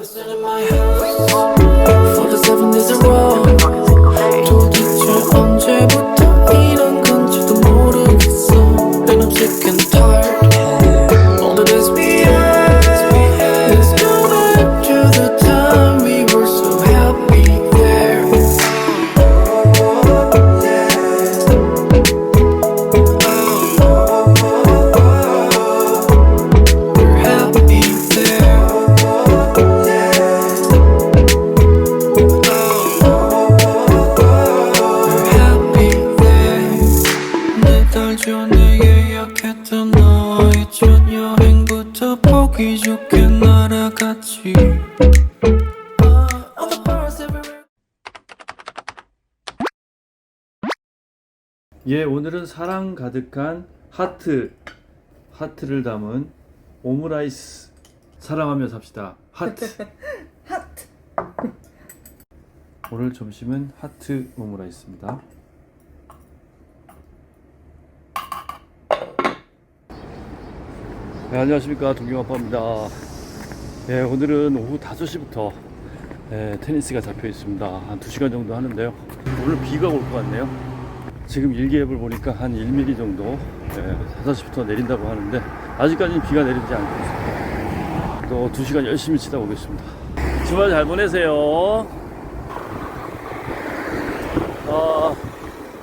Listen in my house 예, 오늘은 사랑 가득한 하트, 하트를 담은 오므라이스 사랑하며 삽시다. 하트. 하트. 오늘 점심은 하트 오므라이스입니다. 네, 안녕하십니까 동경아빠입니다. 예, 오늘은 오후 5시부터 예, 테니스가 잡혀 있습니다. 한 2시간 정도 하는데요. 오늘 비가 올 것 같네요. 지금 일기예보를 보니까 한 1mm 정도 예, 5시부터 내린다고 하는데 아직까지는 비가 내리지 않고 있습니다. 또 2시간 열심히 치다 오겠습니다. 주말 잘 보내세요. 아,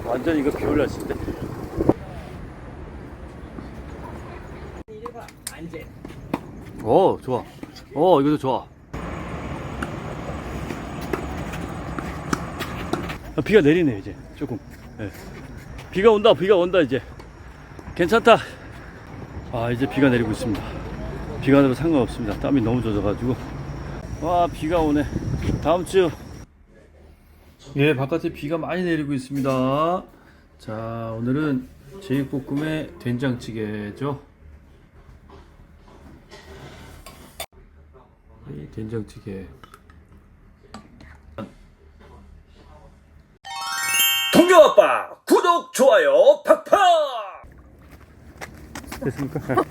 완전 이거 비올 날씨인데. 어, 좋아. 어, 이것도 좋아. 아, 비가 내리네, 이제. 조금. 예. 비가 온다, 비가 온다, 이제. 괜찮다. 아, 이제 비가 내리고 있습니다. 비가 내도 상관없습니다. 땀이 너무 젖어가지고. 와, 비가 오네. 다음 주. 예, 바깥에 비가 많이 내리고 있습니다. 자, 오늘은 제육볶음에 된장찌개죠. 이 된장찌개. 좋아요 팍팍 됐습니까?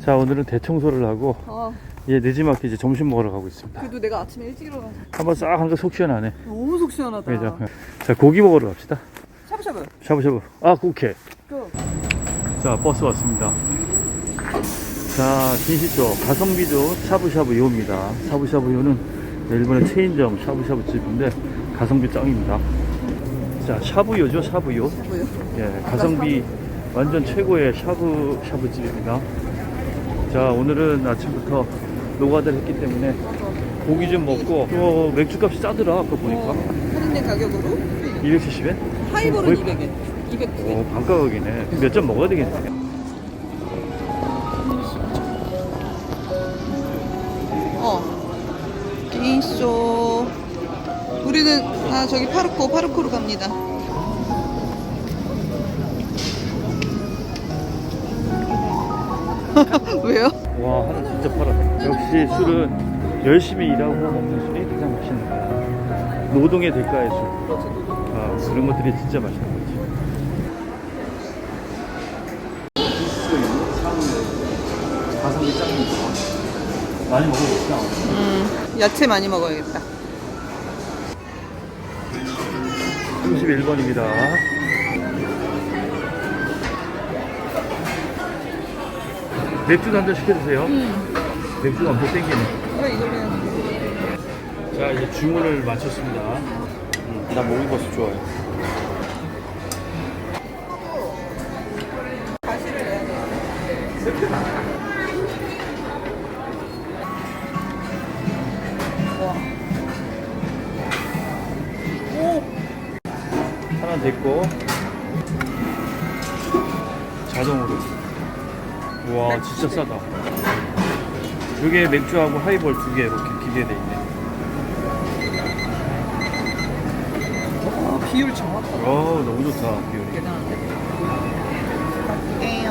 자, 오늘은 대청소를 하고 아, 예, 늦지막히 이제 점심 먹으러 가고 있습니다. 그래도 내가 아침에 일찍 일어나서 한번 싹 하니까 속 시원하네. 너무 속 시원하다. 그죠? 자, 고기 먹으러 갑시다. 샤브샤브. 샤브샤브. 아, 오케이. 그 자, 버스 왔습니다. 자, 진시죠. 가성비죠. 샤브샤브 요입니다. 샤브샤브 요는 일본의 체인점 샤브샤브 집인데 가성비 짱입니다. 자, 샤브요죠. 샤브요. 뭐요? 예, 가성비 완전 최고의 샤브 샤브 집입니다. 자, 오늘은 아침부터 노가다를 했기 때문에 고기 좀 먹고 또 맥주값이 싸더라. 아까 보니까. 하는 가격으로 270엔? 하이볼은 거의- 200엔. 200엔. 오, 반가격이네. 몇 점 먹어야 되겠네. 어. 게임쇼. 우리는 아 저기 파르코 파르코로 갑니다. 왜요? 와 하나 진짜 팔았다 역시 술은 열심히 일하고 먹는 술이 가장 맛있는 거야 노동의 대가의 술 아, 그런 것들이 진짜 맛있는 거지 가성비 짱입니다 많이 먹어봅시다 음, 야채 많이 먹어야겠다. 31번입니다. 맥주도 한 잔 시켜주세요. 맥주가 엄청 땡기네. 자 이제 주문을 마쳤습니다. 음, 나 목이버섯 좋아해. 하나 됐고 자동으로. 와 진짜 싸다. 이게 맥주하고 하이볼 두 개 이렇게 기계돼 있네. 아, 비율 정확하다. 어 너무 좋다 비율이. 대단한데. 에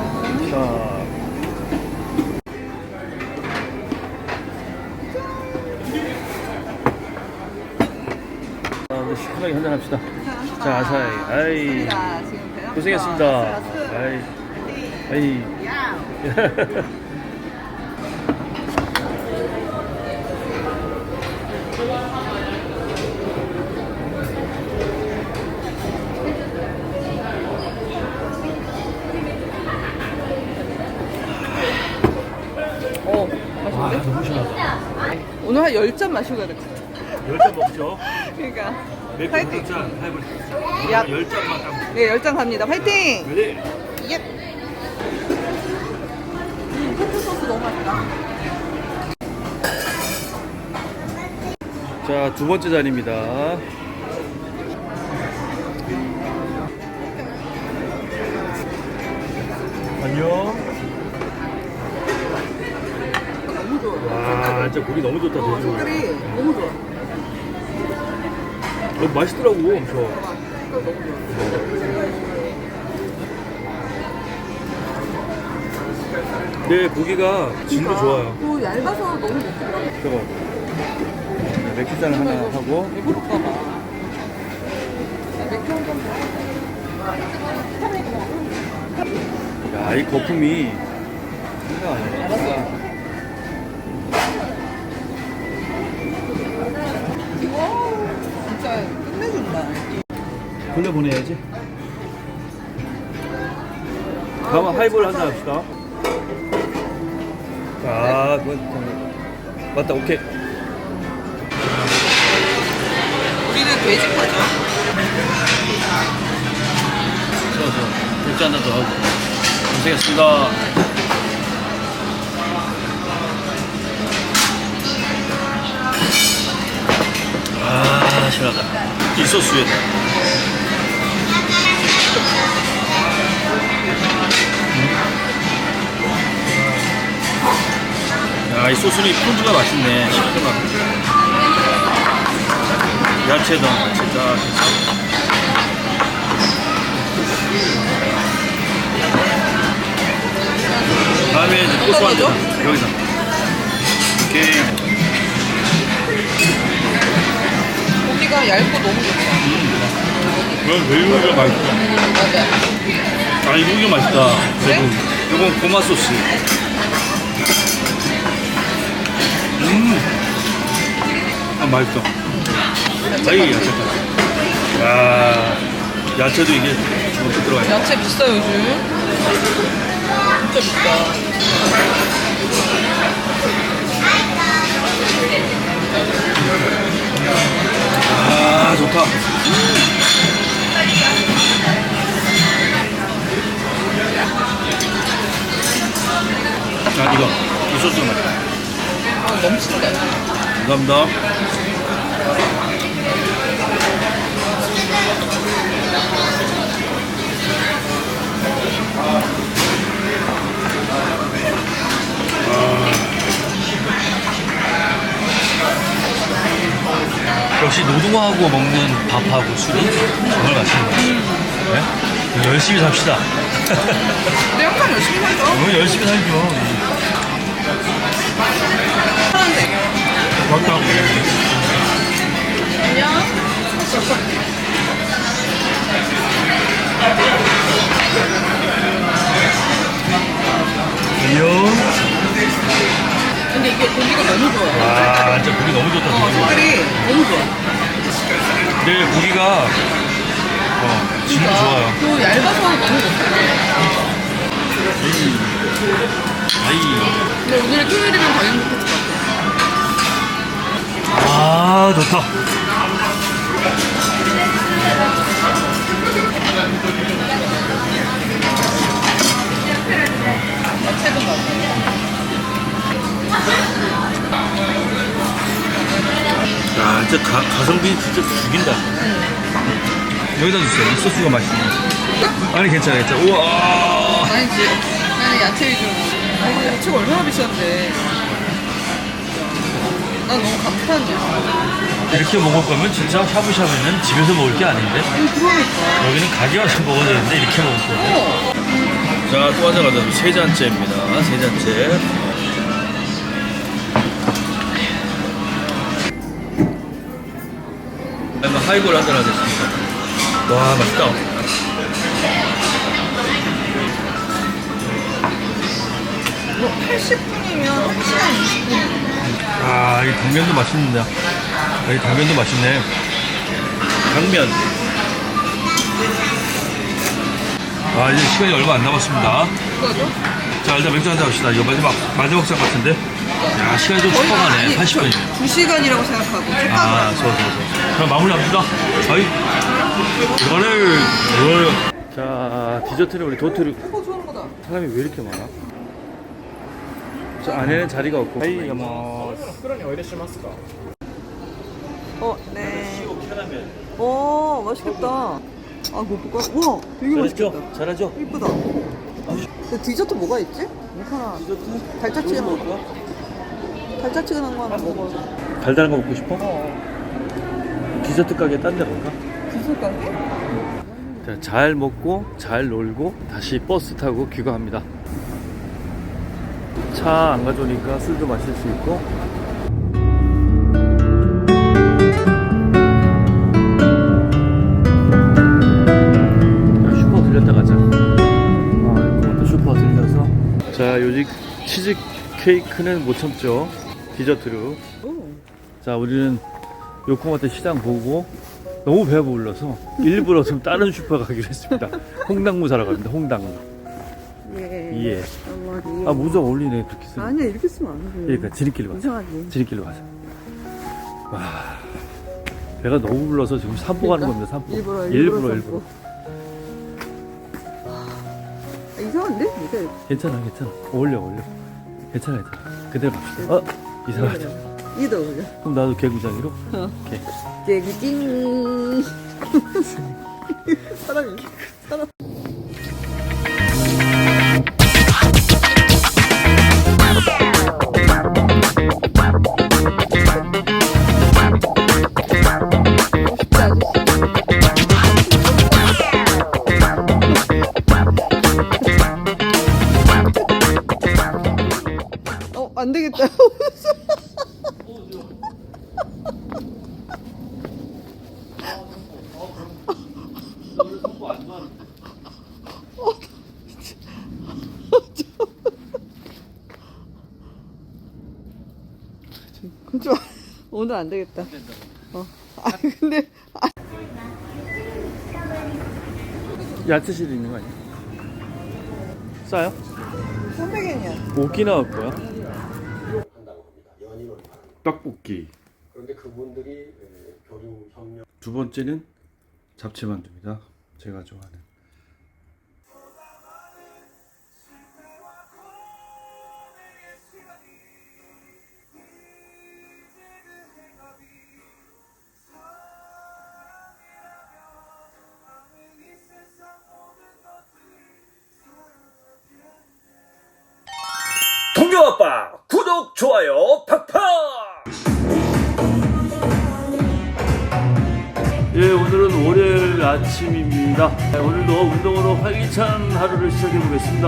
이제 시원하게 한잔 합시다. 자, 아사히. 아이. 고생했습니다. 아슬아슬. 아이. 아이. 야. 어, 아 맛있는데? 오늘 한 10잔 마시고 가야 될 것 같아. 열잔 먹죠. 그러니까. 맥주 파이팅! 한 잔, 하이볼 야. 열 잔만 딱. 네, 10잔 갑니다. 파이팅! 네. 예. 음, 토fu 소스 너무 맛있다. 자, 두 번째 잔입니다. 안녕. 너무 좋아. 와, 진짜 고기 너무 좋다, 어, 돼지. 너무 좋아. 어, 맛있더라고, 엄청. 너무. 네, 고기가 질도 좋아요. 그 얇아서 너무 좋더라고. 저거. 네, 맥주잔 하나 하고. 배부를까 봐. 맥주 한잔 야, 이 거품이. 장난 아니야. 돌려보내야지. 다음은 하이볼 한잔 합시다. 아, 그건 좀- 맞다, 오케이. 우리는 돼지파죠. 저, 저, 맥주 한잔 더 하고. 고생했습니다. 아, 시원하다. 이 소스에. 야, 소스는 폰즈가 맛있네. 야채도 같이 해서. 다음에 이제 고소한 데 여기서. 오케이. 고기가 얇고 너무 좋다. 이건 외국이가 맛있다. 맞아. 아, 이 고기가 맛있다. 외국. 이건 고마 소스. 음. 아, 맛있어. 아이, 야채까지. 야, 야채도 이게 저렇게 들어가 있네. 야채 비싸 요즘. 진짜 비싸. 아, 좋다. 아, 이거. 이 소스 맛있다. 어, 넘친다. 감사합니다. 역시 노동하고 먹는 밥하고 술이 정말 맛있는 것 같아요. 네? 열심히 삽시다. 우리 항상 열심히 살죠. 오늘 열심히 살죠. 하는데. 맞다. 안녕. 안녕. 근데 이게 고기가 너무 좋아요. 와, 진짜 고기 너무 좋다. 어, 되게. 색깔이 너무 좋아. 네, 고기가 어, 그러니까 좋아요. 그 얇아서 너무 좋다. 아이. 근데 오늘 토요일이면 당연히 좋겠을 것 같아. 아, 좋다. 야, 진짜 가, 가성비 진짜 죽인다. 여기다 주세요. 이 소스가 맛있네. 아니, 괜찮아, 괜찮아. 우와. 아니지. 나는 야채 위주로. 아, 이거 야채가 얼마나 비싼데. 난 너무 감탄이야. 이렇게 먹을 거면 진짜 샤브샤브는 집에서 먹을 게 아닌데 그러니까. 여기는 가게 와서 먹어야 되는데 이렇게 먹을 거예요. 어. 자, 또 한잔 가자. 세 잔째입니다. 세 잔째. 한번 하이볼 한잔 하겠습니다. 와, 맛있다. 뭐 80분이면 1시간 20분. 아, 이 당면도 맛있는데. 여기 당면도 맛있네. 당면. 아, 이제 시간이 얼마 안 남았습니다. 자, 일단 맥주 한잔 합시다. 이거 마지막, 마지막 장 같은데? 야, 시간이 좀 촉박하네. 80분이네. 2시간이라고 생각하고 아, 좋아, 좋아, 좋아. 그럼 마무리 합시다. 아이, 이거를, 이걸. 자 디저트는 우리 도토리. 사람이 왜 이렇게 많아? 저 안에는 자리가 없고 하이 뭐 어, 네. 어, 맛있겠다. 아, 뭐 볼까? 우와, 되게 맛있겠다. 잘하죠? 이쁘다. 근데 디저트 뭐가 있지? 뭐 하나. 디저트? 달짝지근한 거. 달짝지근한 거 하나 먹어. 달달한 거 먹고 싶어? 디저트 가게 딴 데 갈까? 디저트 가게? 자, 잘 먹고 잘 놀고 다시 버스 타고 귀가합니다. 차 안 가져오니까 술도 마실 수 있고 자, 슈퍼 들렸다 가자. 아, 그것도 슈퍼 들려서 자 요직 치즈 케이크는 못 참죠. 디저트로. 자 우리는 요코마트 시장 보고 너무 배가 불러서 일부러 좀 다른 슈퍼 가기로 했습니다. 홍당무 사러 갑니다. 홍당무. 예. 예. 어머니. 아 모자 어울리네 그렇게 쓰면. 아니야, 이렇게 쓰면 안 돼. 그러니까 지름길로 가자. 이상하지. 지름길로 가자. 와 배가 너무 불러서 지금 산보 가는 겁니다. 산보. 그러니까? 일부러, 일부러 일부러 일부러. 아, 이상한데? 이게 괜찮아 괜찮아. 어울려 어울려. 괜찮아 괜찮아. 그대로 갑시다. 어 이상하다. 더 어울려. 그럼 나도 개구장이로. 어. 오케이. 개구징. 사람이. 좀 오늘 안 되겠다. 어. 아 근데 아, 야채실 있는 거 아니야? 싸요? 300엔이야. 오키나와 거야? 떡볶이. 그런데 그분들이 에, 교류 협력 두 번째는 잡채 만두입니다. 제가 좋아하는. 아빠 구독 좋아요 팍팍 예, 오늘은 월요일 아침입니다. 네, 오늘도 운동으로 활기찬 하루를 시작해 보겠습니다.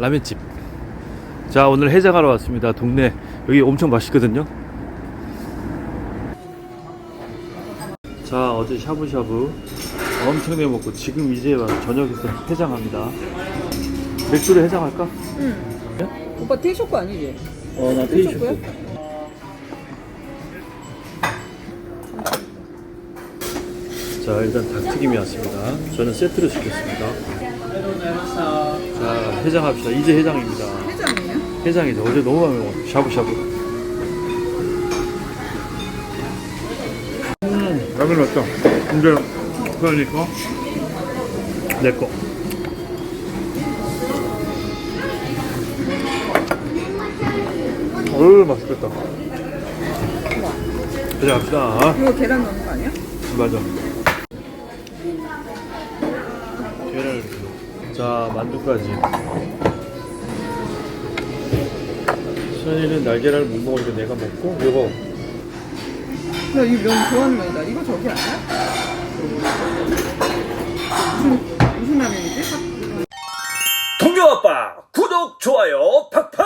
라면집. 자, 오늘 해장하러 왔습니다. 동네. 여기 엄청 맛있거든요. 자, 어제 샤브샤브 엄청나게 먹고 지금 이제 와서 저녁에서 해장합니다. 맥주를 해장할까? 오빠 테이쇼크 아니지? 어, 나 테이쇼크야? 자 일단 닭튀김이 왔습니다 저는 세트로 시켰습니다 자 해장 합시다. 이제 해장입니다. 해장이에요? 해장이죠. 어제 너무 많이 먹었어 샤브샤브. 음 라면 맛있다 근데 그러니까. 내 거. 어우 맛있겠다. 해장 합시다. 이거 계란 넣는 거 아니야? 맞아. 계란을 이렇게 넣어. 자, 만두까지. 자, 현이는 날계란을 못 먹으니까 내가 먹고 나 이거 면 좋아하는 면이다. 이거 저기 아니야? 무슨 무슨 라면이지? 동료 아빠 구독 좋아요 팍팍